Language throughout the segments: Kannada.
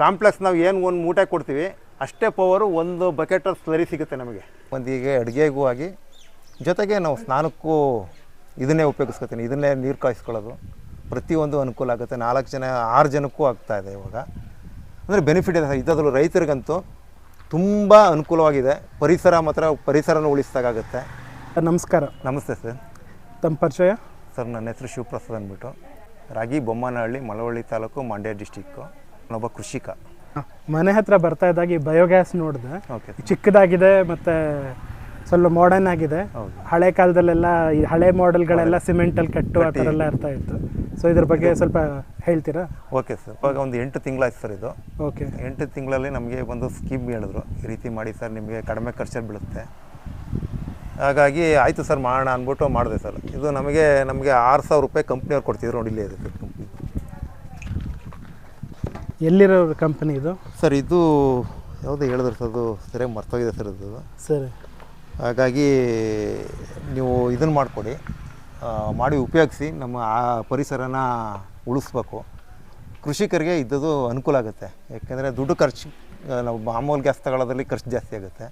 ಕಾಂಪ್ಲೆಕ್ಸ್ ನಾವು ಏನು ಒಂದು ಮೂಟೆ ಕೊಡ್ತೀವಿ ಅಷ್ಟೇ ಪವರು ಒಂದು ಬಕೆಟ್ ಸ್ಲರಿ ಸಿಗುತ್ತೆ ನಮಗೆ. ಒಂದು ಈಗ ಅಡುಗೆಗೂ ಆಗಿ ಜೊತೆಗೆ ನಾವು ಸ್ನಾನಕ್ಕೂ ಇದನ್ನೇ ಉಪಯೋಗಿಸ್ಕೊತೀನಿ ಇದನ್ನೇ ನೀರು ಕಾಯಿಸ್ಕೊಳ್ಳೋದು. ಪ್ರತಿಯೊಂದು ಅನುಕೂಲ ಆಗುತ್ತೆ ನಾಲ್ಕು ಜನ ಆರು ಜನಕ್ಕೂ ಆಗ್ತಾ ಇದೆ ಇವಾಗ. ಅಂದರೆ ಬೆನಿಫಿಟ್ ಇದೆ ಇದ್ದಾದರೂ ರೈತರಿಗಂತೂ ತುಂಬ ಅನುಕೂಲವಾಗಿದೆ. ಪರಿಸರ ಮಾತ್ರ ಪರಿಸರನ ಉಳಿಸ್ದಾಗುತ್ತೆ ನಮಸ್ಕಾರ. ನಮಸ್ತೆ ಸರ್. ತಮ್ಮ ಪರಿಚಯ? ಸರ್ ನನ್ನ ಹೆಸರು ಶಿವಪ್ರಸಾದ್ ಅಂದ್ಬಿಟ್ಟು. ರಾಗಿ ಬೊಮ್ಮನಹಳ್ಳಿ ಮಳವಳ್ಳಿ ತಾಲೂಕು ಮಂಡ್ಯ ಡಿಸ್ಟಿಕ್ಕು ನಾನೊಬ್ಬ ಕೃಷಿಕ. ಮನೆ ಹತ್ರ ಬರ್ತಾ ಇದ್ದಾಗ ಈ ಬಯೋಗ್ಯಾಸ್ ನೋಡಿದೆ. ಓಕೆ ಚಿಕ್ಕದಾಗಿದೆ ಮತ್ತೆ ಸ್ವಲ್ಪ ಮಾಡರ್ನ್ ಆಗಿದೆ. ಹಳೆ ಕಾಲದಲ್ಲೆಲ್ಲ ಈ ಹಳೆ ಮಾಡೆಲ್ಗಳೆಲ್ಲ ಸಿಮೆಂಟಲ್ಲಿ ಕಟ್ಟು ಆ ಥರ ಎಲ್ಲ ಇರ್ತಾ ಇತ್ತು. ಸೊ ಇದ್ರ ಬಗ್ಗೆ ಸ್ವಲ್ಪ ಹೇಳ್ತೀರಾ? ಓಕೆ ಸರ್ ಇವಾಗ ಒಂದು ಎಂಟು ತಿಂಗಳಾಯ್ತು ಸರ್ ಇದು. ಓಕೆ ಎಂಟು ತಿಂಗಳಲ್ಲಿ ನಮಗೆ ಒಂದು ಸ್ಕೀಮ್ ಹೇಳಿದ್ರು. ಈ ರೀತಿ ಮಾಡಿ ಸರ್ ನಿಮಗೆ ಕಡಿಮೆ ಖರ್ಚಲ್ಲಿ ಬೀಳುತ್ತೆ. ಹಾಗಾಗಿ ಆಯಿತು ಸರ್ ಮಾಡೋಣ ಅಂದ್ಬಿಟ್ಟು ಮಾಡಿದೆ ಸರ್ ಇದು ನಮಗೆ ನಮಗೆ ಆರು ಸಾವಿರ ರೂಪಾಯಿ ಕಂಪ್ನಿಯವ್ರು ಕೊಡ್ತಿದ್ರು ನೋಡಿ ಇಲ್ಲೇ ಇದೆ ಸರ್ ಕಂಪ್ನಿ ಎಲ್ಲಿರೋ ಕಂಪನಿ ಇದು? ಸರ್ ಇದು ಯಾವುದು ಹೇಳಿದ್ರು ಸರ್ ಅದು ಸರಿಯಾಗಿ ಮರ್ತೋಗಿದೆ ಸರ್ ಅದು ಸರಿ. ಹಾಗಾಗಿ ನೀವು ಇದನ್ನು ಮಾಡಿಕೊಡಿ. ಮಾಡಿ ಉಪಯೋಗಿಸಿ ನಮ್ಮ ಆ ಪರಿಸರನ ಉಳಿಸ್ಬೇಕು. ಕೃಷಿಕರಿಗೆ ಇದ್ದದ್ದು ಅನುಕೂಲ ಆಗುತ್ತೆ. ಯಾಕೆಂದರೆ ದುಡ್ಡು ಖರ್ಚು ನಾವು ಮಾಮೂಲು ಗ್ಯಾಸ್ ತಗೊಳ್ಳೋದ್ರಲ್ಲಿ ಖರ್ಚು ಜಾಸ್ತಿ ಆಗುತ್ತೆ.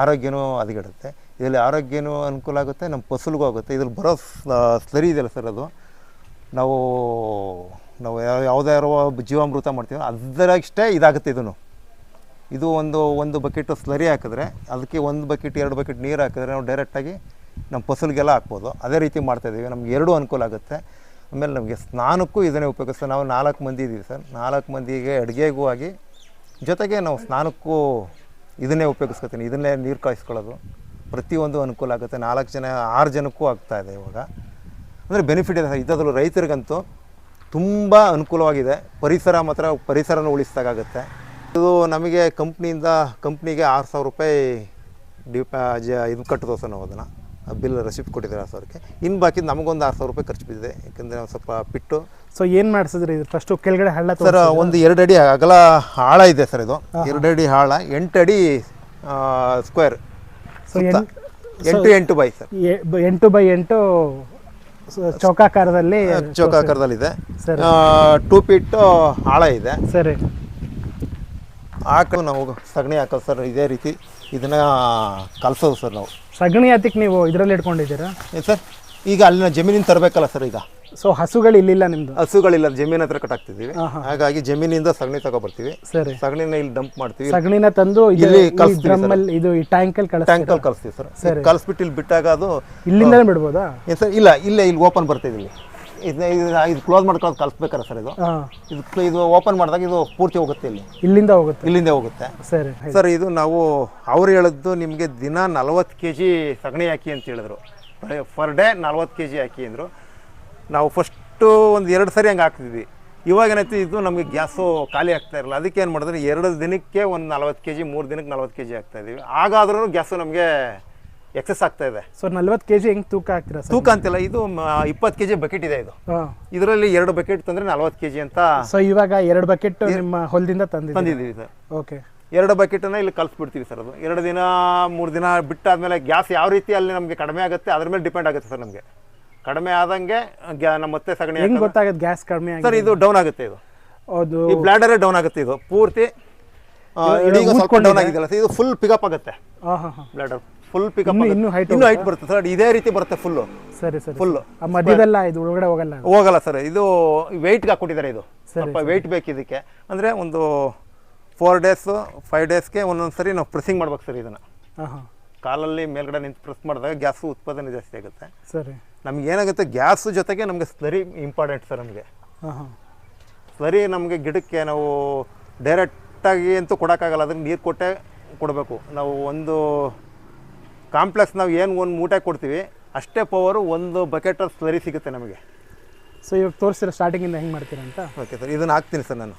ಆರೋಗ್ಯನೂ ಹದಗೆಡುತ್ತೆ. ಇದರಲ್ಲಿ ಆರೋಗ್ಯನೂ ಅನುಕೂಲ ಆಗುತ್ತೆ ನಮ್ಮ ಫಸಲಿಗೂ ಆಗುತ್ತೆ. ಇದ್ರಲ್ಲಿ ಬರೋ ಸ್ಲರಿ ಇದೆಯಲ್ಲ ಸರ್ ಅದು. ನಾವು ನಾವು ಯಾವುದೇ ಇರುವ ಜೀವಾಮೃತ ಮಾಡ್ತೀವಿ ಅದರಷ್ಟೇ ಇದಾಗುತ್ತೆ ಇದನ್ನು. ಇದು ಒಂದು ಒಂದು ಬಕೆಟು ಸ್ಲರಿ ಹಾಕಿದ್ರೆ ಅದಕ್ಕೆ ಒಂದು ಬಕೆಟ್, ಎರಡು ಬಕೆಟ್ ನೀರು ಹಾಕಿದ್ರೆ ನಾವು ಡೈರೆಕ್ಟಾಗಿ ನಮ್ಮ ಫಸಲಿಗೆಲ್ಲ ಹಾಕ್ಬೋದು. ಅದೇ ರೀತಿ ಮಾಡ್ತಾಯಿದ್ದೀವಿ ನಮ್ಗೆ ಎರಡೂ ಅನುಕೂಲ ಆಗುತ್ತೆ. ಆಮೇಲೆ ನಮಗೆ ಸ್ನಾನಕ್ಕೂ ಇದನ್ನೇ ಉಪಯೋಗಿಸ್ತಾರೆ. ನಾವು ನಾಲ್ಕು ಮಂದಿ ಇದ್ದೀವಿ ಸರ್. ನಾಲ್ಕು ಮಂದಿಗೆ ಅಡುಗೆಗೂ ಆಗಿ ಜೊತೆಗೆ ನಾವು ಸ್ನಾನಕ್ಕೂ ಇದನ್ನೇ ಉಪಯೋಗಿಸ್ಕೊತೀನಿ. ಇದನ್ನೇ ನೀರು ಕಾಯಿಸ್ಕೊಳ್ಳೋದು. ಪ್ರತಿಯೊಂದು ಅನುಕೂಲ ಆಗುತ್ತೆ. ನಾಲ್ಕು ಜನ, ಆರು ಜನಕ್ಕೂ ಆಗ್ತಾಯಿದೆ ಇವಾಗ. ಅಂದರೆ ಬೆನಿಫಿಟ್ ಇದೆ. ಇದ್ದಾದರೂ ರೈತರಿಗಂತೂ ತುಂಬ ಅನುಕೂಲವಾಗಿದೆ. ಪರಿಸರ ಮಾತ್ರ ಪರಿಸರನ ಉಳಿಸ್ದಾಗುತ್ತೆ ಇದು ನಮಗೆ ಕಂಪ್ನಿಯಿಂದ ಕಂಪ್ನಿಗೆ ಆರು ಸಾವಿರ ರೂಪಾಯಿ ಜ ಇದು ಕಟ್ಟಿದೋ ಸರ್ ನಾವು ಅದನ್ನು ಬಿಲ್ ರೆಸಿಪ್ಟ್ ಕೊಟ್ಟಿದ್ದಾರೆ ಆರು ಸಾವಿರಕ್ಕೆ. ಇನ್ನು ಬಾಕಿ ನಮಗೊಂದು ಆರು ಸಾವಿರ ರೂಪಾಯಿ ಖರ್ಚು ಬಿದ್ದಿದೆ. ಯಾಕೆಂದರೆ ನಾವು ಸ್ವಲ್ಪ ಪಿಟ್ಟು ಸೊ ಏನು ಮಾಡಿಸಿದ್ರಿ? ಇದು ಫಸ್ಟು ಕೆಳಗಡೆ ಹಳ್ಳ ಸರ್ ಒಂದು ಎರಡು ಅಡಿ ಅಗಲ ಆಳ ಇದೆ ಸರ್ ಇದು. ಎರಡು ಅಡಿ ಆಳ ಎಂಟು ಅಡಿ ಸ್ಕ್ವೇರ್ ಸೊ ಎಂಟು ಎಂಟು ಬೈ ಸರ್ ಎಂಟು ಬೈ ಎಂಟು ಚೌಕಾಕಾರದಲ್ಲಿ ಚೌಕಾಕಾರದಲ್ಲಿದೆ. ಸರ್. ಟೂ ಫೀಟ್ ಆಳ ಇದೆ. ಸರಿ. ಹಾಕೋ ನಾವು ಸಗಣಿ ಹಾಕೋದು ಸರ್ ಇದೇ ರೀತಿ ಇದನ್ನ ಕಲಸೋದು ಸರ್ ನಾವು. ಸಗಣಿ ಹತ್ತಿಕ್ ನೀವು ಇದರಲ್ಲಿ ಇಟ್ಕೊಂಡಿದ್ದೀರಾ? ಸರ್ ಈಗ ಅಲ್ಲಿನ ಜಮೀನಿನ ತರಬೇಕಲ್ಲ ಸರ್ ಈಗ. ಸೊ ಹಸುಗಳು ಇಲ್ಲಿಲ್ಲ ನಿಮ್ದು? ಹಸುಗಳಿಲ್ಲ ಜಮೀನ್ ಹತ್ರ ಕಟ್ಟಾಕ್ತಿದೀವಿ. ಹಾಗಾಗಿ ಜಮೀನಿಂದ ಸಗಣಿ ತಗೊಬರ್ತೀವಿ. ಸರಿ. ಸಗಣಿನ ಇಲ್ಲಿ ಡಂಪ್ ಮಾಡ್ತೀವಿ. ಸಗಣಿನ ತಂದು ಇಲ್ಲಿ ಕಳ್ಸ್ತೀವಿ ಡ್ರಮ್ ಅಲ್ಲಿ ಇದು ಈ ಟ್ಯಾಂಕಲ್ಲಿ ಕಳಿಸ್ತೀರಾ? ಟ್ಯಾಂಕಲ್ಲಿ ಕಲಿಸ್ತೀವಿ ಸರ್. ಕಲಿಸ್ಬಿಟ್ಟು ಇಲ್ಲಿ ಬಿಟ್ಟಾಗ ಅದು ಇಲ್ಲಿಂದಲೇ ಬಿಡ್ಬೋದಾ? ಸರ್ ಇಲ್ಲ ಇಲ್ಲೇ ಇಲ್ಲಿ ಓಪನ್ ಬರ್ತಿದ್ದೀವಿ ಇದನ್ನ ಇದು ಕ್ಲೋಸ್ ಮಾಡ್ಕೊಳ್ಳೋದು ಕಲಿಸ್ಬೇಕಾರೆ ಸರ್ ಇದು. ಇದು ಇದು ಓಪನ್ ಮಾಡಿದಾಗ ಇದು ಪೂರ್ತಿ ಹೋಗುತ್ತೆ ಇಲ್ಲಿ. ಇಲ್ಲಿಂದ ಹೋಗುತ್ತೆ? ಇಲ್ಲಿಂದ ಹೋಗುತ್ತೆ. ಸರಿ ಸರ್ ಇದು ನಾವು ಅವ್ರು ಹೇಳಿದ್ದು ನಿಮಗೆ ದಿನ ನಲ್ವತ್ತು ಕೆ ಜಿ ಸಗಣಿ ಹಾಕಿ ಅಂತ ಹೇಳಿದ್ರು. ಪರ್ ಡೇ ನಲ್ವತ್ತು ಕೆ ಜಿ ಹಾಕಿ ಅಂದರು. ನಾವು ಫಸ್ಟು ಒಂದು ಎರಡು ಸರಿ ಹಂಗೆ ಹಾಕ್ತಿದ್ವಿ. ಇವಾಗ ಏನೈತಿ ಇದು ನಮಗೆ ಗ್ಯಾಸು ಖಾಲಿ ಆಗ್ತಾ ಇರಲ್ಲ. ಅದಕ್ಕೆ ಏನು ಮಾಡಿದ್ರೆ ಎರಡು ದಿನಕ್ಕೆ ಒಂದು ನಲ್ವತ್ತು ಕೆ ಜಿ ಮೂರು ದಿನಕ್ಕೆ ನಲ್ವತ್ತು ಕೆ ಜಿ ಆಗ್ತಾ ಇದೀವಿ. ಆಗಾದ್ರೂ ಗ್ಯಾಸು ನಮಗೆ ಎಕ್ಸಸ್ ಆಗ್ತಾ ಇದೆ. ಸೊ ನಲ್ವತ್ತು ಕೆ ಜಿ ಹೆಂಗೆ ತೂಕ ಹಾಕ್ತೀರಾ ಸರ್? ತೂಕ ಅಂತಿಲ್ಲ ಇದು ಇಪ್ಪತ್ತು ಕೆ ಜಿ ಬಕೆಟ್ ಇದೆ. ಇದು ಇದರಲ್ಲಿ ಎರಡು ಬಕೆಟ್ ತಂದರೆ ನಲ್ವತ್ತು ಕೆ ಜಿ ಅಂತ ಸೊ ಇವಾಗ ಎರಡು ಬಕೆಟ್ ನಿಮ್ಮ ಹೊಲದಿಂದ ತಂದು ತಂದಿದ್ದೀವಿ ಸರ್. ಓಕೆ ಎರಡು ಬಕೆಟನ್ನು ಇಲ್ಲಿ ಕಲಿಸ್ಬಿಡ್ತೀವಿ ಸರ್ ಅದು. ಎರಡು ದಿನ ಮೂರು ದಿನ ಬಿಟ್ಟಾದ್ಮೇಲೆ ಗ್ಯಾಸ್ ಯಾವ ರೀತಿ ಅಲ್ಲಿ ನಮಗೆ ಕಡಿಮೆ ಆಗುತ್ತೆ ಅದ್ರ ಮೇಲೆ ಡಿಪೆಂಡ್ ಆಗುತ್ತೆ ಸರ್ ನಮಗೆ. ಕಡಿಮೆ ಆದಂಗೆ ಗ್ಯಾ ನಮ್ಮ ಮತ್ತೆ ಸಗಣಿ ಹೆಂಗ್ ಗೊತ್ತಾಗತ್ತೆ ಗ್ಯಾಸ್ ಕಡಿಮೆ ಆಗಿ ಸರ್ ಇದು ಡೌನ್ ಆಗುತ್ತೆ ಇದು. ಅದು ಈ ಬ್ಲ್ಯಾಡರ್ ಡೌನ್ ಆಗುತ್ತೆ ಇದು ಪೂರ್ತಿ. ಆ, ಇಡೀ ಈಗ ಸ್ವಲ್ಪ ಡೌನ್ ಆಗಿದೆಯಲ್ಲ ಸರ್ ಇದು ಫುಲ್ ಪಿಕಪ್ ಆಗುತ್ತೆ. ಹಾಂ ಹಾಂ. ಬ್ಲಾಡರ್ ಫುಲ್ ಪಿಕಪ್ ಇನ್ನು- ಇನ್ನೂ height ಇನ್ನೂ ಹೈಟ್ ಬರುತ್ತೆ ಸರ್ ಇದೇ ರೀತಿ ಬರುತ್ತೆ ಫುಲ್ಲು ಸರಿ ಸರಿ ಫುಲ್ ಆ ಮಧ್ಯದಲ್ಲ ಇದು ಒಳಗಡೆ ಹೋಗಲ್ಲ? ಅದು. ಹೋಗಲ್ಲ ಸರ್ ಇದು ವೆಯ್ಟ್ಗೆ ಹಾಕ್ಕೊಟ್ಟಿದ್ದಾರೆ ಇದು. ಸ್ವಲ್ಪ ವೆಯ್ಟ್ ಬೇಕು ಇದಕ್ಕೆ. ಅಂದರೆ ಒಂದು ಫೋರ್ ಡೇಸು ಫೈವ್ ಡೇಸ್ಗೆ ಒಂದೊಂದು ಸರಿ ನಾವು ಪ್ರೆಸ್ಸಿಂಗ್ ಮಾಡ್ಬೇಕು ಸರ್ ಇದನ್ನು. ಹಾ ಹಾಂ. ಕಾಲಲ್ಲಿ ಮೇಲ್ಗಡೆ ನಿಂತು ಪ್ರೆಸ್ ಮಾಡಿದಾಗ ಗ್ಯಾಸು ಉತ್ಪಾದನೆ ಜಾಸ್ತಿ ಆಗುತ್ತೆ. ಸರಿ. ನಮ್ಗೆ ಏನಾಗುತ್ತೆ ಗ್ಯಾಸ್ ಜೊತೆಗೆ ನಮಗೆ ಸ್ಲರಿ ಇಂಪಾರ್ಟೆಂಟ್ ಸರ್ ನಮಗೆ. ಹಾಂ ಹಾಂ. ಸ್ಲರಿ ನಮಗೆ ಗಿಡಕ್ಕೆ ನಾವು ಡೈರೆಕ್ಟಾಗಿ ಅಂತೂ ಕೊಡೋಕ್ಕಾಗಲ್ಲ ಅದಕ್ಕೆ ನೀರು ಕೊಟ್ಟೆ ಕೊಡಬೇಕು. ನಾವು ಒಂದು ಕಾಂಪ್ಲೆಕ್ಸ್ ನಾವು ಏನು ಒಂದು ಮೂಟೆ ಕೊಡ್ತೀವಿ ಅಷ್ಟೇ ಪವರು ಒಂದು ಬಕೆಟ್ ಸ್ಲರಿ ಸಿಗುತ್ತೆ ನಮಗೆ. ಸೊ ಇವಾಗ ತೋರಿಸ್ತೀರಾ ಸ್ಟಾರ್ಟಿಂಗಿಂದ ಹೆಂಗೆ ಮಾಡ್ತೀರಾ ಅಂತ ಓಕೆ ಸರ್ ಇದನ್ನು ಹಾಕ್ತೀನಿ ಸರ್ ನಾನು.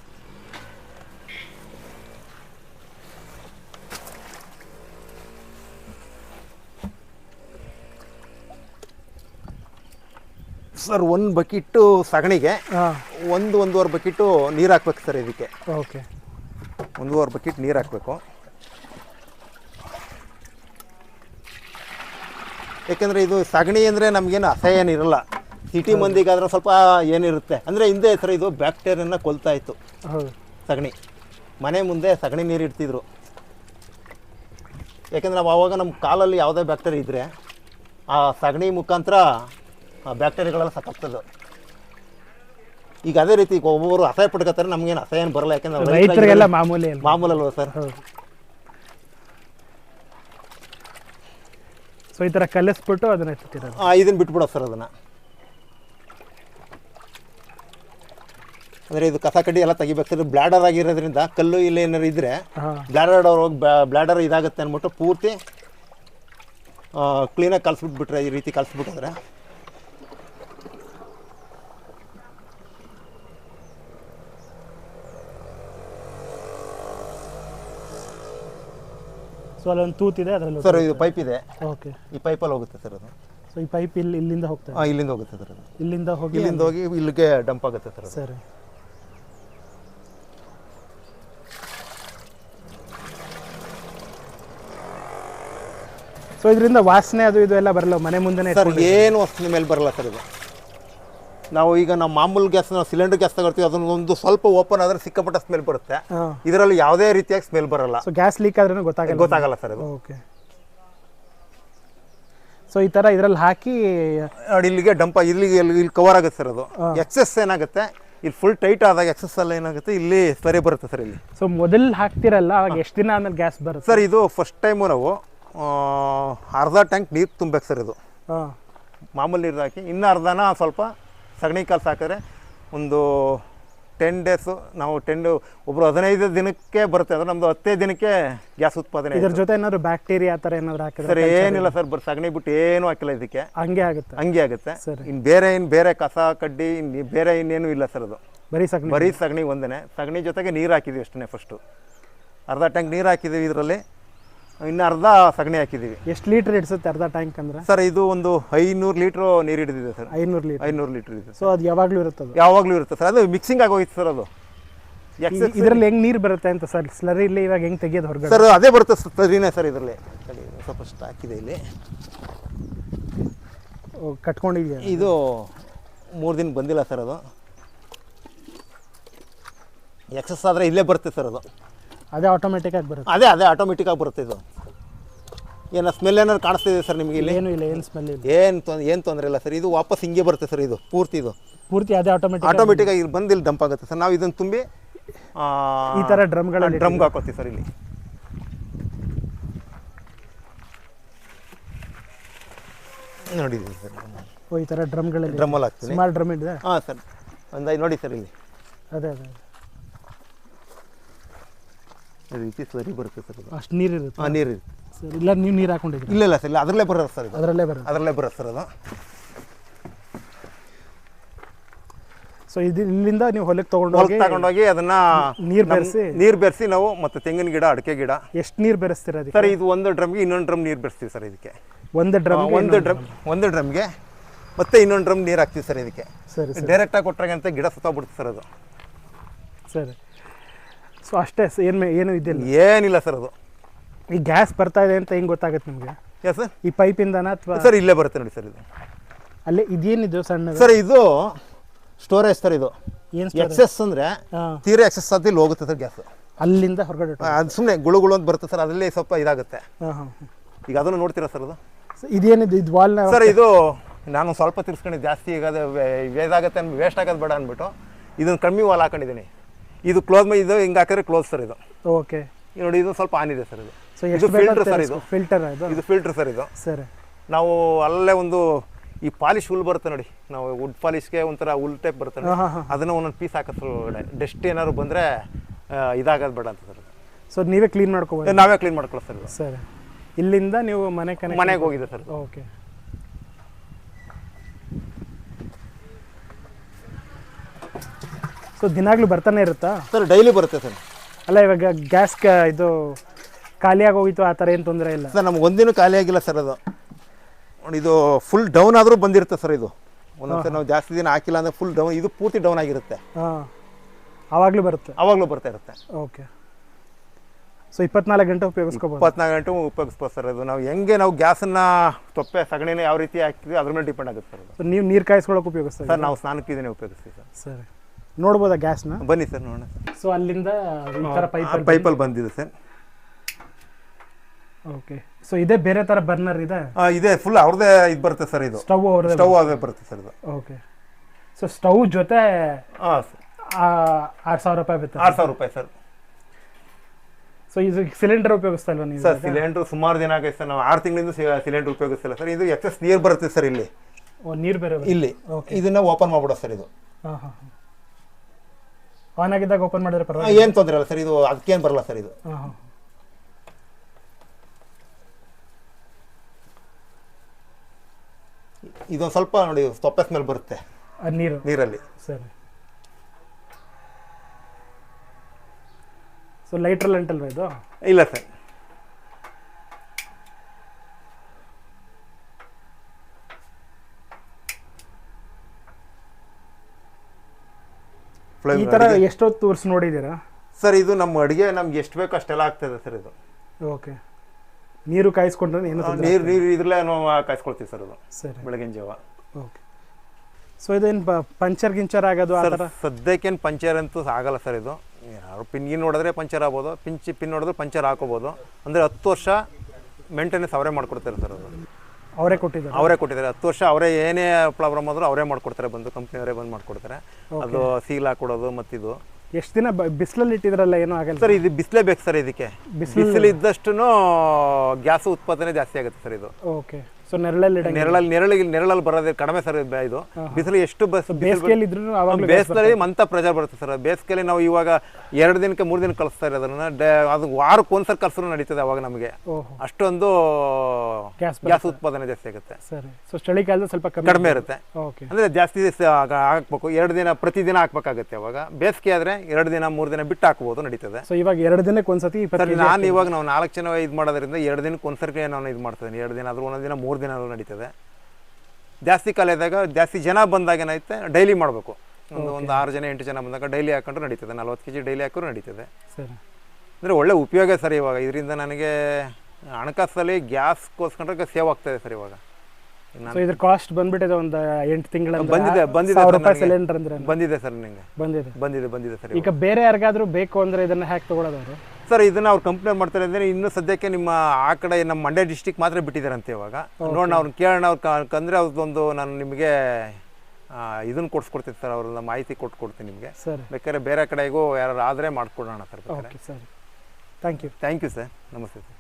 ಸರ್ ಒಂದು ಬಕೆಟ್ಟು ಸಗಣಿಗೆ ಒಂದು ಒಂದೂವರೆ ಬಕೆಟು ನೀರು ಹಾಕ್ಬೇಕು ಸರ್ ಇದಕ್ಕೆ. ಓಕೆ. ಒಂದೂವರೆ ಬಕೆಟ್ ನೀರು ಹಾಕಬೇಕು. ಯಾಕೆಂದರೆ ಇದು ಸಗಣಿ ಅಂದರೆ ನಮಗೇನು ಅಸಹ್ಯ ಏನಿರಲ್ಲ ಸಿಟಿ ಮಂದಿಗಾದ್ರೆ ಸ್ವಲ್ಪ ಏನಿರುತ್ತೆ. ಅಂದರೆ ಹಿಂದೆ ಸರ್ ಇದು ಬ್ಯಾಕ್ಟೀರಿಯನ್ನ ಕೊಲ್ತಾ ಇತ್ತು. ಸಗಣಿ. ಮನೆ ಮುಂದೆ ಸಗಣಿ ನೀರು ಇಡ್ತಿದ್ರು. ಯಾಕಂದ್ರೆ ನಾವು ಆವಾಗ ನಮ್ಮ ಕಾಲಲ್ಲಿ ಯಾವುದೇ ಬ್ಯಾಕ್ಟೀರಿಯಾ ಇದ್ದರೆ ಆ ಸಗಣಿ ಮುಖಾಂತರ ಆ ಬ್ಯಾಕ್ಟೀರಿಗಳೆಲ್ಲ ಸತ್ತೋಗ್ತದೆ ಈಗ ಅದೇ ರೀತಿ ಈಗ ಒಬ್ಬೊಬ್ಬರು ಅಸಹ್ಯ ಪಡ್ಕೋತಾರೆ ನಮ್ಗೇನು ಅಸಹ್ಯ ಏನು ಬರಲ್ಲ ಯಾಕಂದ್ರೆ ರೈತರಿಗೆಲ್ಲ ರೈತರಾಗಿರೋದು ಮಾಮೂಲಿ ಅಲ್ವಾ? ಮಾಮೂಲಲ್ವ ಸರ್? ಸೊ ಈ ಥರ ಕಲಿಸ್ಬಿಟ್ಟು ಅದನ್ನ ಇದನ್ನ ಬಿಟ್ಬಿಡೋ ಸರ್ ಅದನ್ನು. ಅಂದರೆ ಇದು ಕಸ ಕಡ್ಡಿ ಎಲ್ಲ ತೆಗಿಬೇಕು ಸರ್. ಬ್ಲ್ಯಾಡರ್ ಆಗಿರೋದ್ರಿಂದ ಕಲ್ಲು ಇಲ್ಲ ಏನಾರು ಇದ್ರೆ ಬ್ಲಾಡರ್ ಬ್ಲ್ಯಾಡರ್ ಹೋಗಿ ಬ್ಲ್ಯಾಡರ್ ಇದಾಗುತ್ತೆ ಅಂದ್ಬಿಟ್ಟು ಪೂರ್ತಿ ಕ್ಲೀನಾಗಿ ಕಲಿಸ್ಬಿಟ್ಬಿಟ್ರೆ ಈ ರೀತಿ ಕಲಿಸ್ಬಿಟ್ಟಿದ್ರೆ. ಸೊ ಅಲ್ಲೊಂದು ತೂತಿದೆ ಅದರಲ್ಲಿ ಸರ್ ಇದು ಪೈಪ್ ಇದೆ. ಓಕೆ ಈ ಪೈಪಲ್ಲಿ ಹೋಗುತ್ತೆ ಸರ್ ಅದು. ಸೊ ಈ ಪೈಪ್ ಇಲ್ಲಿ ಇಲ್ಲಿಂದ ಹೋಗ್ತಾ ಇದೆ ಹಾಂ ಇಲ್ಲಿಂದ ಹೋಗುತ್ತೆ ಸರ್ ಅದು. ಇಲ್ಲಿಂದ ಹೋಗಿ ಇಲ್ಲಿಂದ ಹೋಗಿ ಇಲ್ಲಿಗೆ ಡಂಪ್ ಆಗುತ್ತೆ ಸರ್ ಅದು. ಸರಿ. ಸೊ ಇದರಿಂದ ವಾಸನೆ ಅದು ಇದು ಎಲ್ಲ ಬರಲ್ಲ ಮನೆ ಮುಂದೆನೆ ಸರ್ ಏನು ವಸ್ತು ಮೇಲೆ ಬರಲ್ಲ ಸರ್ ಇದು. ನಾವು ಈಗ ನಾವು ಮಾಮೂಲು ಗ್ಯಾಸ್ ನಾವು ಸಿಲಿಂಡರ್ ಗ್ಯಾಸ್ ತಗೊಳ್ತೀವಿ ಅದನ್ನ ಒಂದು ಸ್ವಲ್ಪ ಓಪನ್ ಆದ್ರೆ ಸಿಕ್ಕಾಪಟ್ಟ ಸ್ಮೆಲ್ ಬರುತ್ತೆ. ಇದರಲ್ಲಿ ಯಾವುದೇ ರೀತಿಯಾಗಿ ಸ್ಮೆಲ್ ಬರಲ್ಲ. ಸೊ ಗ್ಯಾಸ್ ಲೀಕ್ ಆದ್ರೂ ಗೊತ್ತಾಗಲ್ಲ ಗೊತ್ತಾಗಲ್ಲ ಸರ್ ಅದು. ಓಕೆ ಸೊ ಈ ತರ ಇದ್ರಲ್ಲಿ ಹಾಕಿ ನೋಡಿ ಇಲ್ಲಿಗೆ ಡಂಪ್ ಇಲ್ಲಿಗೆ ಇಲ್ಲಿ ಇಲ್ಲಿ ಕವರ್ ಆಗುತ್ತೆ ಸರ್ ಅದು. ಎಕ್ಸೆಸ್ ಏನಾಗುತ್ತೆ? ಇಲ್ಲಿ ಫುಲ್ ಟೈಟ್ ಆದಾಗ ಎಕ್ಸಸ್ ಎಲ್ಲ ಏನಾಗುತ್ತೆ? ಇಲ್ಲಿ ಸರಿ ಬರುತ್ತೆ ಸರ್ ಇಲ್ಲಿ. ಸೊ ಮೊದಲು ಹಾಕ್ತಿರಲ್ಲ ಅವಾಗ ಎಷ್ಟು ದಿನ ಆದ್ಮೇಲೆ ಗ್ಯಾಸ್ ಬರುತ್ತೆ? ಸರ್ ಇದು ಫಸ್ಟ್ ಟೈಮು ನಾವು ಅರ್ಧ ಟ್ಯಾಂಕ್ ನೀರು ತುಂಬಬೇಕು ಸರ್ ಇದು. ಮಾಮೂಲಿ ನೀರು ಹಾಕಿ ಇನ್ನು ಅರ್ಧನ ಸ್ವಲ್ಪ ಸಗಣಿ ಕಾಲು ಹಾಕಿದ್ರೆ ಒಂದು ಟೆನ್ ಡೇಸು ನಾವು ಟೆನ್ ಒಬ್ಬರು ಹದಿನೈದು ದಿನಕ್ಕೆ ಬರುತ್ತೆ. ಅಂದರೆ ನಮ್ಮದು ಹತ್ತೇ ದಿನಕ್ಕೆ ಗ್ಯಾಸ್ ಉತ್ಪಾದನೆ ಇದ್ರ ಜೊತೆ ಏನಾದ್ರು ಬ್ಯಾಕ್ಟೀರಿಯಾ ಆ ಥರ ಏನಾದ್ರು ಹಾಕಿದ್ರೆ ಸರ್ ಏನಿಲ್ಲ ಸರ್ ಬರ್ ಸಗಣಿ ಬಿಟ್ಟು ಏನೂ ಹಾಕಿಲ್ಲ ಇದಕ್ಕೆ. ಹಂಗೆ ಆಗುತ್ತೆ. ಹಂಗೆ ಆಗುತ್ತೆ. ಸರ್. ಇನ್ನು ಬೇರೆ ಇನ್ನು ಬೇರೆ ಕಸ ಕಡ್ಡಿ ಇನ್ನು ಬೇರೆ ಇನ್ನೇನು ಇಲ್ಲ ಸರ್ ಅದು. ಬರೀ ಸಗಣಿ. ಬರೀ ಸಗಣಿ ಒಂದೇ ಸಗಣಿ ಜೊತೆಗೆ ನೀರು ಹಾಕಿದ್ವಿ ಅಷ್ಟೇ ಫಸ್ಟು ಅರ್ಧ ಟ್ಯಾಂಕ್ ನೀರು ಹಾಕಿದ್ದೀವಿ ಇದರಲ್ಲಿ. ಇನ್ನು ಅರ್ಧ ಸಗಣಿ ಹಾಕಿದ್ದೀವಿ. ಎಷ್ಟು ಲೀಟರ್ ಹಿಡಿಸುತ್ತೆ ಅರ್ಧ ಟ್ಯಾಂಕ್ ಅಂದ್ರೆ? ಸರ್ ಇದು ಒಂದು ಐನೂರು ಲೀಟ್ರು ನೀರು ಹಿಡಿದಿದೆ ಸರ್. ಐನೂರು ಲೀಟರ್. ಐನೂರು ಲೀಟರ್ ಇದೆ ಸೊ ಅದು ಯಾವಾಗಲೂ ಇರುತ್ತೆ ಅದು ಯಾವಾಗಲೂ ಇರುತ್ತೆ ಸರ್. ಅದು ಮಿಕ್ಸಿಂಗ್ ಆಗೋಗಿತ್ತು ಸರ್ ಅದು. ಇದರಲ್ಲಿ ಹೆಂಗೆ ನೀರು ಬರುತ್ತೆ ಅಂತ ಸರ್? ಸ್ಲರಿ ಇಲ್ಲಿ ಇವಾಗ ಹೆಂಗೆ ತೆಗೆಯೋದು ಹೊರಗಡೆ? ಸರ್ ಅದೇ ಬರುತ್ತೆ ಸರಿನೇ ಸರ್ ಇದರಲ್ಲಿ. ಸ್ವಲ್ಪ ಹಾಕಿದೆ ಇಲ್ಲಿ. ಕಟ್ಕೊಂಡಿದ್ಯಾ? ಇದು ಮೂರು ದಿನ ಬಂದಿಲ್ಲ ಸರ್ ಅದು. ಎಕ್ಸಸ್ ಆದರೆ ಇಲ್ಲೇ ಬರುತ್ತೆ ಸರ್ ಅದು. ಅದೇ ಆಟೋಮೆಟಿಕ್ ಆಗಿ ಬರುತ್ತೆ. ಅದೇ ಅದೇ ಆಟೋಮೆಟಿಕ್ಕಾಗಿ ಬರುತ್ತೆ ಇದು. ಏನೋ ಸ್ಮೆಲ್ ಏನಾದ್ರು ಕಾಣಿಸ್ತಿದೆ ಸರ್ ನಿಮಗೆ ಇಲ್ಲಿ? ಏನು ಇಲ್ಲ ಏನು ಸ್ಮೆಲ್ ಇಲ್ಲ. ಏನು ತೊಂದ್ರೆ ಏನು ತೊಂದರೆ ಇಲ್ಲ ಸರ್. ಇದು ವಾಪಸ್ ಹಿಂಗೆ ಬರುತ್ತೆ ಸರ್ ಇದು ಪೂರ್ತಿ ಇದು. ಪೂರ್ತಿ ಅದೇ ಆಟೋಮೆಟಿಕ್ ಆಟೋಮೆಟಿಕ್ ಆಗಿ ಬಂದು ಇಲ್ಲಿ ಡಂಪ್ ಆಗುತ್ತೆ ಸರ್. ನಾವು ಇದನ್ನು ತುಂಬಿ ಈ ಥರ ಡ್ರಮ್ಗಳಲ್ಲಿ ಡ್ರಮ್ಗೆ ಹಾಕೋತೀವಿ ಸರ್ ಇಲ್ಲಿ. ನೋಡಿ ಸರ್. ಓ ಈ ಥರ ಡ್ರಮ್ಗಳಲ್ಲಿ ಡ್ರಮ್ಮಲ್ಲಿ ಹಾಕ್ತೀನಿ. ಸುಮಾರು ಡ್ರಮ್ ಇದೆ ಹಾಂ ಸರ್. ಒಂದು ನೋಡಿ ಸರ್ ಇಲ್ಲಿ. ಅದೇ ಅದೇ. ರೀತಿ ಸರಿ ಬರುತ್ತೆ ಸರ್ ಇದು ಅಷ್ಟು ನೀರು ಇರುತ್ತೆ? ಹಾಂ ನೀರು ಇರುತ್ತೆ. ಸರ್ ಇಲ್ಲ ನೀವು ನೀರು ಹಾಕೊಂಡಿದ್ದೀರಿ? ಇಲ್ಲ ಇಲ್ಲ ಸರ್ ಇಲ್ಲ ಅದರಲ್ಲೇ ಬರೋದು ಸರ್ ಇದು. ಅದರಲ್ಲೇ ಬರುತ್ತೆ ಅದರಲ್ಲೇ ಬರೋದು ಸರ್ ಅದು. ಸೊ ಇದು ಇಲ್ಲಿಂದ ನೀವು ಹೊಲಕ್ಕೆ ತೊಗೊಂಡು ಹೊಲಕ್ಕೆ ಹೋಗಿ ತಗೊಂಡೋಗಿ ಅದನ್ನ ನೀರು ನಮ್- ಬೆರೆಸಿ? ನೀರು ಬೆರೆಸಿ ನಾವು ಮತ್ತೆ ತೆಂಗಿನ ಗಿಡ ಅಡಿಕೆ ಗಿಡ. ಎಷ್ಟು ನೀರು ಬೆರೆಸ್ತೀರ ಅದಕ್ಕೆ? ಸರ್ ಇದು ಒಂದು ಡ್ರಮ್ಗೆ ಇನ್ನೊಂದು ಡ್ರಮ್ ನೀರು ಬೆರೆಸ್ತೀವಿ ಸರ್ ಇದಕ್ಕೆ. ಒಂದು ಡ್ರಮ್ ಒಂದು ಡ್ರಮ್ ಒಂದು ಡ್ರಮ್ಗೆ ಮತ್ತೆ ಇನ್ನೊಂದು ಡ್ರಮ್ ನೀರು ಹಾಕ್ತೀವಿ ಸರ್ ಇದಕ್ಕೆ. ಸರಿ ಸರಿ. ಡೈರೆಕ್ಟಾಗಿ ಕೊಟ್ರಾಗ ಅಂತ ಗಿಡ ಸುತ್ತಬಿಡುತ್ತೆ ಸರ್ ಅದು. ಸರಿ. ಸೊ ಅಷ್ಟೇ ಏನು ಏನು ಇದಿಲ್ಲ. ಏನಿಲ್ಲ ಸರ್ ಅದು. ಈ ಗ್ಯಾಸ್ ಬರ್ತಾ ಇದೆ ಅಂತ ಹೆಂಗೆ ಗೊತ್ತಾಗುತ್ತೆ ನಿಮಗೆ? Yeah sir? ಈ ಪೈಪಿಂದನ ಅಥವಾ ಸರ್ ಇಲ್ಲೇ ಬರುತ್ತೆ ನೋಡಿ ಸರ್ ಇದು. ಅಲ್ಲೇ ಇದೇನಿದು ಸಣ್ಣ ಸರ್ ಇದು ಸ್ಟೋರೇಜ್ ಸರ್ ಇದು. ಏನು ಎಕ್ಸೆಸ್ ಅಂದರೆ ತೀರಾ ಎಕ್ಸೆಸ್ ಆದ ಇಲ್ಲಿ ಹೋಗುತ್ತೆ ಸರ್ ಗ್ಯಾಸ್. ಅಲ್ಲಿಂದ ಹೊರಗಡೆ ಅದು ಸುಮ್ಮನೆ ಗುಳುಗುಳು ಗುಳು ಅಂತ ಬರುತ್ತೆ ಸರ್ ಅದರಲ್ಲಿ ಸ್ವಲ್ಪ ಇದಾಗುತ್ತೆ. ಈಗ ಅದನ್ನು ನೋಡ್ತೀರಾ ಸರ್ ಅದು? ಇದೇನಿದು? ಇದು ವಾಲ್ ಸರ್ ಇದು ನಾನು ಸ್ವಲ್ಪ ತಿರ್ಸ್ಕೊಂಡಿದ್ದು ಜಾಸ್ತಿ ಈಗ ಅದು ಇದಾಗುತ್ತೆ ವೇಸ್ಟ್ ಆಗೋದು ಬೇಡ ಅಂದ್ಬಿಟ್ಟು ಇದನ್ನು ಕಮ್ಮಿ ವಾಲ್ ಹಾಕೊಂಡಿದ್ದೀನಿ. ಇದು ಕ್ಲೋಸ್ ಇದು ಹಿಂಗೆ ಹಾಕಿದ್ರೆ ಕ್ಲೋಸ್ ಸರ್ ಇದು. ಓಕೆ ನೋಡಿ ಇದು ಸ್ವಲ್ಪ ಆನ್ ಇದೆ ಸರ್ ಇದು. ಸೊ ಇದು ಫಿಲ್ಟರ್ ಸರ್ ಇದು. ಫಿಲ್ಟರ್ ಇದು? ಇದು ಫಿಲ್ಟರ್ ಸರ್ ಇದು. ಸರಿ ನಾವು ಅಲ್ಲೇ ಒಂದು ಈ ಪಾಲಿಶ್ ಹುಲ್ ಬರುತ್ತೆ ನೋಡಿ. ನಾವು ವುಡ್ ಪಾಲಿಶ್ಗೆ ಒಂಥರ ಹುಲ್ ಟೈಪ್ ಬರುತ್ತೆ ಅದನ್ನ ಒಂದೊಂದು ಪೀಸ್ ಹಾಕೋದು ಡಸ್ಟ್ ಏನಾದ್ರು ಬಂದರೆ ಇದಾಗೋದು ಬೇಡ ಅಂತ ಸರ್ ಸೊ ನೀವೇ ಕ್ಲೀನ್ ಮಾಡ್ಕೋಬೋದು? ನಾವೇ ಕ್ಲೀನ್ ಮಾಡ್ಕೊಳ್ಳೋ ಸರ್ ಸರಿ ಇಲ್ಲಿಂದ ನೀವು ಮನೆ ಮನೆಗೆ ಹೋಗಿದೆ ಸರ್ ಓಕೆ ಸೊ ದಿನಾಗ್ಲೂ ಬರ್ತಾನೆ ಇರುತ್ತಾ? ಸರ್ ಡೈಲಿ ಬರುತ್ತೆ ಸರ್. ಅಲ್ಲ ಇವಾಗ ಗ್ಯಾಸ್ ಇದು ಖಾಲಿಯಾಗಿ ಹೋಗಿತ್ತು ಆ ಥರ ಏನು ತೊಂದರೆ ಇಲ್ಲ? ಸರ್ ನಮ್ಗೆ ಒಂದಿನೂ ಖಾಲಿ ಆಗಿಲ್ಲ ಸರ್ ಅದು. ನೋಡಿ ಇದು ಫುಲ್ ಡೌನ್ ಆದರೂ ಬಂದಿರುತ್ತೆ ಸರ್ ಇದು. ಒಂದೊಂದ್ಸರಿ ನಾವು ಜಾಸ್ತಿ ದಿನ ಹಾಕಿಲ್ಲ ಅಂದರೆ ಫುಲ್ ಡೌನ್ ಇದು ಪೂರ್ತಿ ಡೌನ್ ಆಗಿರುತ್ತೆ. ಹಾಂ. ಆವಾಗಲೂ ಬರುತ್ತೆ? ಅವಾಗಲೂ ಬರ್ತಾ ಇರುತ್ತೆ. ಓಕೆ. ಸೊ ಇಪ್ಪತ್ನಾಲ್ಕು ಗಂಟೆ ಉಪಯೋಗಿಸ್ಕೋಬೋದು? ಇಪ್ಪತ್ನಾಲ್ಕು ಗಂಟೆ ಉಪಯೋಗಿಸ್ಬೋದು ಸರ್ ಅದು. ನಾವು ಹೆಂಗೆ ನಾವು ಗ್ಯಾಸನ್ನ ತೊಪ್ಪೆ ಸಗಣಿನ ಯಾವ ರೀತಿ ಹಾಕ್ತೀವಿ ಅದ್ರ ಮೇಲೆ ಡಿಪೆಂಡ್ ಆಗುತ್ತೆ ಸರ್ ನೀವು ನೀರು ಕಾಯಿಸ್ಕೊಳಕ್ಕೆ ಉಪಯೋಗಿಸ್ತೀವಿ ಸರ್ ನಾವು ಸ್ನಾನಕ್ಕೆ ಇದನ್ನೇ ಉಪಯೋಗಿಸ್ತೀವಿ ಸರ್. ಸರಿ. ನೋಡ್ಬೋದಾ ಗ್ಯಾಸ್ನ ಬನ್ನಿ ಸರ್ ನೋಡೋಣ. ಸೊ ಅಲ್ಲಿಂದ ಈ ಥರ ಪೈಪ್ ಪೈಪಲ್ಲಿ ಬಂದಿದೆ ಸರ್. ಓಕೆ ಸೊ ಇದೇ ಬೇರೆ ಥರ ಬರ್ನರ್ ಇದೆ? ಆ, ಇದೆ ಫುಲ್ ಅವ್ರದೇ ಇದು ಬರುತ್ತೆ ಸರ್ ಇದು. ಸ್ಟವ್ ಅವ್ರದ್ದು ಸ್ಟವ್ ಅವೇ ಬರುತ್ತೆ ಸರ್ ಇದು. ಓಕೆ ಸೊ ಸ್ಟವ್ ಜೊತೆ ಹಾಂ ಆರು ಸಾವಿರ ರೂಪಾಯಿ ಬಿತ್ತು ಆರು ಸಾವಿರ ರೂಪಾಯಿ ಸರ್. ಸೊ ಇದು ಸಿಲಿಂಡರ್ ಉಪಯೋಗಿಸ್ತಾ ಇಲ್ವಾ ನೀವು ಸರ್ ಸಿಲಿಂಡರ್ ಸುಮಾರು ದಿನ ಆಗೈತೆ ಸರ್. ನಾವು ಆರು ತಿಂಗಳಿಂದ ಸಿಲಿಂಡರ್ ಉಪಯೋಗಿಸ್ತಿಲ್ಲ ಸರ್. ಇದು ಎಕ್ಸಸ್ ನೀರು ಬರುತ್ತೆ ಸರ್ ಇಲ್ಲಿ. ಓ ನೀರು ಬೇರೆ ಇಲ್ಲಿ. ಇದನ್ನ ಓಪನ್ ಮಾಡ್ಬಿಡೋ ಸರ್ ಇದು. ಹಾಂ ಹಾಂ. ಆನ್ ಆಗಿದ್ದಾಗ ಓಪನ್ ಮಾಡಿದ್ರೆ ಪರವಾಗಿಲ್ಲ. ಏನು ತೊಂದರೆ ಇಲ್ಲ ಸರ್ ಇದು ಅದಕ್ಕೇನು ಬರಲ್ಲ ಸರ್ ಇದು. ಹಾಂ ಹಾಂ. ಇದೊಂದು ಸ್ವಲ್ಪ ನೋಡಿ ತೊಪ್ಪೆ ಸ್ಮೆಲ್ ಬರುತ್ತೆ. ನೀರು. ನೀರಲ್ಲಿ. ಸರಿ. ಸೊ ಲೈಟ್ರಲ್ಲಿ ಅಂಟಲ್ವಾ ಇದು? ಇಲ್ಲ ಸರ್. ಈ ತರ ಎಷ್ಟೊತ್ತು ತೋರಿಸಿ ನೋಡಿದ್ದೀರಾ? ಸರ್ ಇದು ನಮ್ಮ ಅಡುಗೆ ನಮ್ಗೆ ಎಷ್ಟು ಬೇಕು ಅಷ್ಟೆಲ್ಲ ಆಗ್ತದೆ ಸರ್ ಇದು. ಓಕೆ. ನೀರು ಕಾಯಿಸ್ಕೊಂಡ್ರೆ ಏನು ನೀರು ನೀರು ಇದ್ರಲ್ಲೇ ನಾವು ಕಾಯಿಸ್ಕೊಳ್ತೀವಿ ಸರ್ ಇದು ಸರಿ. ಬೆಳಗಿನ ಜಾವ. ಓಕೆ. ಸೊ ಇದೇನು ಪಂಚರ್ ಗಿಂಚರ್ ಆಗೋದು ಆ ಥರ ಸದ್ಯಕ್ಕೇನು ಪಂಚರ್ ಅಂತೂ ಆಗಲ್ಲ ಸರ್ ಇದು. ಯಾರು ಪಿನ್ ಗಿನ್ ನೋಡಿದ್ರೆ ಪಂಚರ್ ಆಗ್ಬೋದು ಪಿಂಚ್ ಪಿನ್ ನೋಡಿದ್ರೆ ಪಂಚರ್ ಹಾಕೋಬೋದು. ಅಂದರೆ ಹತ್ತು ವರ್ಷ ಮೇಂಟೆನೆನ್ಸ್ ಅವರೇ ಮಾಡಿಕೊಡ್ತಾರೆ ಸರ್ ಅದು. ಅವರೇ ಕೊಟ್ಟಿದ್ದಾರೆ? ಅವರೇ ಕೊಟ್ಟಿದ್ದಾರೆ. ಹತ್ತು ವರ್ಷ ಅವರೇ ಏನೇ ಪ್ರಾಬ್ಲಮ್ ಆದರೂ ಅವರೇ ಮಾಡ್ಕೊಡ್ತಾರೆ. ಬಂದು ಕಂಪ್ನಿಯವರೇ ಬಂದು ಮಾಡ್ಕೊಡ್ತಾರೆ. ಅದು ಸೀಲ್ ಹಾಕೊಡೋದು ಮತ್ತಿದು. ಎಷ್ಟು ದಿನ ಬಿಸಿಲಲ್ಲಿ ಇಟ್ಟಿದ್ರಲ್ಲ ಏನೋ ಆಗಲ್ಲ ಸರ್ ಇದು ಬಿಸಿಲೇ ಬೇಕು ಸರ್ ಇದಕ್ಕೆ. ಬಿಸಿಲು ಇದ್ದಷ್ಟು ಗ್ಯಾಸ್ ಉತ್ಪಾದನೆ ಜಾಸ್ತಿ ಆಗುತ್ತೆ ಸರ್ ಇದು. ಓಕೆ ಸೊ ನೆರಳಲ್ಲಿ ನೆರಳಲ್ಲಿ ನೆರಳಿಗೆ ನೆರಳಲ್ಲಿ ಬರೋದೇ ಕಡಿಮೆ ಸರ್ ಇದು. ಬಿಸಿಲು ಎಷ್ಟು ಬಸ್ ಬೇಸಿಗೆಯಲ್ಲಿ ಇದ್ರೂ ಬೇಸಿಗೆಯಲ್ಲಿ ಮಂತ ಪ್ರೆಜರ್ ಬರುತ್ತೆ ಸರ್. ಬೇಸಿಗೆಯಲ್ಲಿ ನಾವು ಇವಾಗ ಎರಡು ದಿನಕ್ಕೆ ಮೂರು ದಿನ ಕಳಿಸ್ತಾ ಅದನ್ನ. ಡೇ ಅದು ವಾರಕ್ಕೆ ಒಂದ್ಸರಿ ಕಳ್ಸರು ನಡೀತದೆ ಅವಾಗ ನಮಗೆ. ಅಷ್ಟೊಂದು ಗ್ಯಾಸ್ ಉತ್ಪಾದನೆ ಜಾಸ್ತಿ ಆಗುತ್ತೆ. ಸರಿ. ಸೊ ಚಳಿಗಾಲದಲ್ಲಿ ಸ್ವಲ್ಪ ಕಡಿಮೆ ಇರುತ್ತೆ. ಅಂದ್ರೆ ಜಾಸ್ತಿ ಹಾಕ್ಬೇಕು. ಎರಡು ದಿನ ಪ್ರತಿದಿನ ಹಾಕ್ಬೇಕಾಗುತ್ತೆ ಅವಾಗ. ಬೇಸಿಗೆ ಆದ್ರೆ ಎರಡು ದಿನ ಮೂರು ದಿನ ಬಿಟ್ಟು ಹಾಕ್ಬೋದು ನಡೀತದೆ. ಸೊ ಇವಾಗ ಎರಡು ದಿನಕ್ಕೆ ಒಂದ್ಸತಿ ನಾನು ಇವಾಗ ನಾವು ನಾಲ್ಕು ಜನ ಇದು ಮಾಡೋದ್ರಿಂದ ಎರಡು ದಿನಕ್ಕೆ ಒಂದ್ಸರಿ ನಾನು ಇದು ಮಾಡ್ತಿದ್ದೀನಿ ಎರಡು ದಿನ ಆದ್ರೂ ಒಂದೊಂದು ದಿನ ಮೂರು ದಿನ ಆದ್ರೂ ನಡೀತದೆ. ಜಾಸ್ತಿ ಕಾಲ ಇದ್ದಾಗ ಜಾಸ್ತಿ ಜನ ಬಂದಾಗ ಏನಾಯ್ತು ಡೈಲಿ ಮಾಡಬೇಕು. ಒಂದು ಒಂದು ಆರು ಜನ ಎಂಟು ಜನ ಬಂದಾಗ ಡೈಲಿ ಹಾಕೊಂಡ್ರೆ ನಡೀತದೆ. ನಲ್ವತ್ತು ಕೆ ಜಿ ಡೈಲಿ ಹಾಕಿದ್ರು ನಡೀತದೆ. ಸರಿ. ಅಂದರೆ ಒಳ್ಳೆ ಉಪಯೋಗ ಸರ್ ಇವಾಗ. ಇದರಿಂದ ನನಗೆ ಹಣಕಾಸಲ್ಲಿ ಗ್ಯಾಸ್ಗೋಸ್ಕರ ಸೇವ್ ಆಗ್ತಾಯಿದೆ ಸರ್ ಇವಾಗ. ಇದ್ರ ಕಾಸ್ಟ್ ಬಂದ್ಬಿಟ್ಟಿದೆ ಒಂದು ಎಂಟು ತಿಂಗಳ ಬಂದಿದೆ ಬಂದಿದೆ ರೂಪಾಯಿ. ಸಿಲಿಂಡರ್ ಅಂದ್ರೆ ಬಂದಿದೆ ಸರ್ ನಿಮಗೆ. ಬಂದಿದೆ. ಬಂದಿದೆ ಬಂದಿದೆ ಸರ್ ಈಗ ಬೇರೆ ಯಾರಿಗಾದ್ರೂ ಬೇಕು ಅಂದ್ರೆ ಇದನ್ನ ಹ್ಯಾಕ್ ತಗೊಳ್ಳೋದವ್ರು ಸರ್ ಇದನ್ನ ಅವ್ರು ಕಂಪ್ಲೇಂಟ್ ಮಾಡ್ತಾರೆ ಅಂದರೆ ಇನ್ನೂ ಸದ್ಯಕ್ಕೆ ನಿಮ್ಮ ಆ ಕಡೆ ನಮ್ಮ ಮಂಡ್ಯ ಡಿಸ್ಟಿಕ್ ಮಾತ್ರ ಬಿಟ್ಟಿದ್ದಾರಂತೆ ಇವಾಗ. ನೋಡೋಣ ಅವ್ರನ್ನ ಕೇಳೋಣ ಅವ್ರು ಕಂದ್ರೆ ಅವ್ರದ್ದೊಂದು ನಾನು ನಿಮಗೆ ಇದನ್ನ ಕೊಡ್ಸ್ಕೊಡ್ತೀನಿ ಸರ್ ಅವ್ರನ್ನ ಮಾಹಿತಿ ಕೊಟ್ಟು ಕೊಡ್ತೀನಿ ನಿಮಗೆ. ಸರ್. ಬೇಕಾದ್ರೆ ಬೇರೆ ಕಡೆಗೂ ಯಾರು ಆದರೆ ಮಾಡ್ಕೊಡೋಣ ಸರ್ ಬೇಕಾದ್ರೆ. ಓಕೆ ಸರಿ. Thank you thank you sir ನಮಸ್ತೆ ಸರ್.